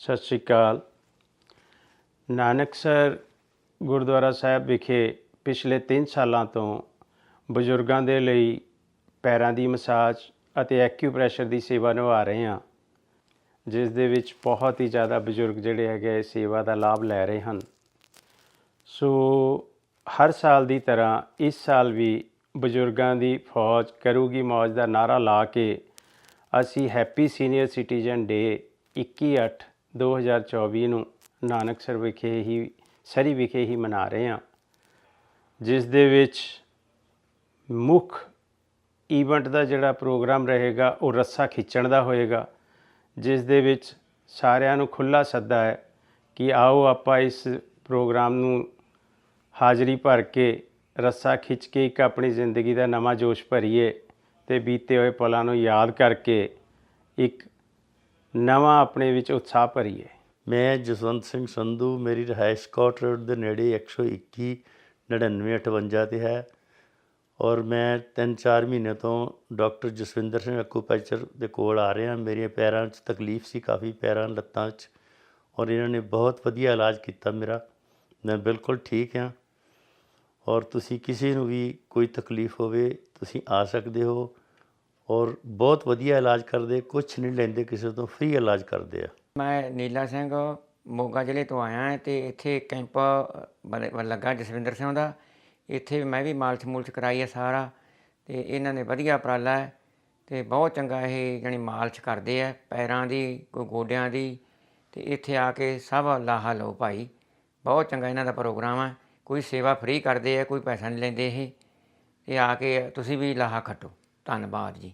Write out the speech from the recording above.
ਸਤਿ ਸ਼੍ਰੀ ਅਕਾਲ। ਨਾਨਕਸਰ ਗੁਰਦੁਆਰਾ ਸਾਹਿਬ ਵਿਖੇ ਪਿਛਲੇ 3 ਸਾਲਾਂ ਤੋਂ ਬਜ਼ੁਰਗਾਂ ਦੇ ਲਈ ਪੈਰਾਂ ਦੀ ਮਸਾਜ ਅਤੇ ਐਕਿਊਪ੍ਰੈਸ਼ਰ ਦੀ ਸੇਵਾ ਨਿਭਾ ਰਹੇ ਹਾਂ, ਜਿਸ ਦੇ ਵਿੱਚ ਬਹੁਤ ਹੀ ਜ਼ਿਆਦਾ ਬਜ਼ੁਰਗ ਜਿਹੜੇ ਹੈਗੇ ਇਸ ਸੇਵਾ ਦਾ ਲਾਭ ਲੈ ਰਹੇ ਹਨ। ਸੋ ਹਰ ਸਾਲ ਦੀ ਤਰ੍ਹਾਂ ਇਸ ਸਾਲ ਵੀ ਬਜ਼ੁਰਗਾਂ ਦੀ ਫੌਜ ਕਰੂਗੀ ਮੌਜ ਦਾ ਨਾਰਾ ਲਾ ਕੇ ਅਸੀਂ ਹੈਪੀ ਸੀਨੀਅਰ ਸਿਟੀਜ਼ਨ ਡੇ 21/8/2024 ਨੂੰ ਨਾਨਕਸਰ ਵਿਖੇ ਹੀ, ਸਰੀ ਵਿਖੇ ਹੀ ਮਨਾ ਰਹੇ ਹਾਂ, ਜਿਸ ਦੇ ਵਿੱਚ ਮੁੱਖ ਈਵੈਂਟ ਦਾ ਜਿਹੜਾ ਪ੍ਰੋਗਰਾਮ ਰਹੇਗਾ, ਉਹ ਰੱਸਾ ਖਿੱਚਣ ਦਾ ਹੋਏਗਾ, ਜਿਸ ਦੇ ਵਿੱਚ ਸਾਰਿਆਂ ਨੂੰ ਖੁੱਲਾ ਸੱਦਾ ਹੈ ਕਿ ਆਓ ਆਪਾਂ ਇਸ ਪ੍ਰੋਗਰਾਮ ਨੂੰ ਹਾਜ਼ਰੀ ਭਰ ਕੇ ਰੱਸਾ ਖਿੱਚ ਕੇ ਇੱਕ ਆਪਣੀ ਜ਼ਿੰਦਗੀ ਦਾ ਨਵਾਂ ਜੋਸ਼ ਭਰੀਏ ਤੇ ਬੀਤੇ ਹੋਏ ਪਲਾਂ ਨੂੰ ਯਾਦ ਕਰਕੇ ਇੱਕ ਨਵਾਂ ਆਪਣੇ ਵਿੱਚ ਉਤਸ਼ਾਹ ਭਰੀਏ। ਮੈਂ ਜਸਵੰਤ ਸਿੰਘ ਸੰਧੂ, ਮੇਰੀ ਰਿਹਾਇਸ਼ ਕੋਟ ਰੋਡ ਦੇ ਨੇੜੇ 121 9958 ਤੇ ਹੈ ਔਰ ਮੈਂ 3-4 ਮਹੀਨੇ ਤੋਂ ਡਾਕਟਰ ਜਸਵਿੰਦਰ ਸਿੰਘ ਐਕੂਪੰਕਚਰ ਦੇ ਕੋਲ ਆ ਰਿਹਾ। ਮੇਰੀਆਂ ਪੈਰਾਂ 'ਚ ਤਕਲੀਫ ਸੀ, ਕਾਫੀ ਪੈਰਾਂ ਲੱਤਾਂ 'ਚ ਔਰ ਇਹਨਾਂ ਨੇ ਬਹੁਤ ਵਧੀਆ ਇਲਾਜ ਕੀਤਾ ਮੇਰਾ। ਮੈਂ ਬਿਲਕੁਲ ਠੀਕ ਹਾਂ ਔਰ ਤੁਸੀਂ ਕਿਸੇ ਨੂੰ ਵੀ ਕੋਈ ਤਕਲੀਫ ਹੋਵੇ, ਤੁਸੀਂ ਆ ਸਕਦੇ ਹੋ। ਔਰ ਬਹੁਤ ਵਧੀਆ ਇਲਾਜ ਕਰਦੇ ਕੁਝ ਨਹੀਂ ਲੈਂਦੇ, ਕਿਸੇ ਤੋਂ ਫ੍ਰੀ ਇਲਾਜ ਕਰਦੇ ਆ। ਮੈਂ ਨੀਲਾ ਸਿੰਘ, ਮੋਗਾ ਜ਼ਿਲ੍ਹੇ ਤੋਂ ਆਇਆ ਹਾਂ ਤੇ ਇੱਥੇ ਕੈਂਪ ਲੱਗਾ ਜਸਵਿੰਦਰ ਸਿੰਘ ਦਾ। ਇੱਥੇ ਮੈਂ ਵੀ ਮਾਲਸ਼ ਮੂਲਸ਼ ਕਰਾਈ ਹੈ ਸਾਰਾ ਤੇ ਇਹਨਾਂ ਨੇ ਵਧੀਆ ਉਪਰਾਲਾ ਹੈ ਤੇ ਬਹੁਤ ਚੰਗਾ ਇਹ ਜਾਣੀ ਮਾਲਸ਼ ਕਰਦੇ ਆ, ਪੈਰਾਂ ਦੀ ਕੋਈ ਗੋਡਿਆਂ ਦੀ ਤੇ ਇੱਥੇ ਆ ਕੇ ਸਭ ਲਾਹਾ ਲਓ ਭਾਈ। ਬਹੁਤ ਚੰਗਾ ਇਹਨਾਂ ਦਾ ਪ੍ਰੋਗਰਾਮ ਹੈ ਕੋਈ ਸੇਵਾ ਫ੍ਰੀ ਕਰਦੇ ਆ, ਕੋਈ ਪੈਸਾ ਨਹੀਂ ਲੈਂਦੇ ਇਹ। ਤੇ ਆ ਕੇ ਤੁਸੀਂ ਵੀ ਲਾਹਾ ਖੱਟੋ। ਧੰਨਵਾਦ ਜੀ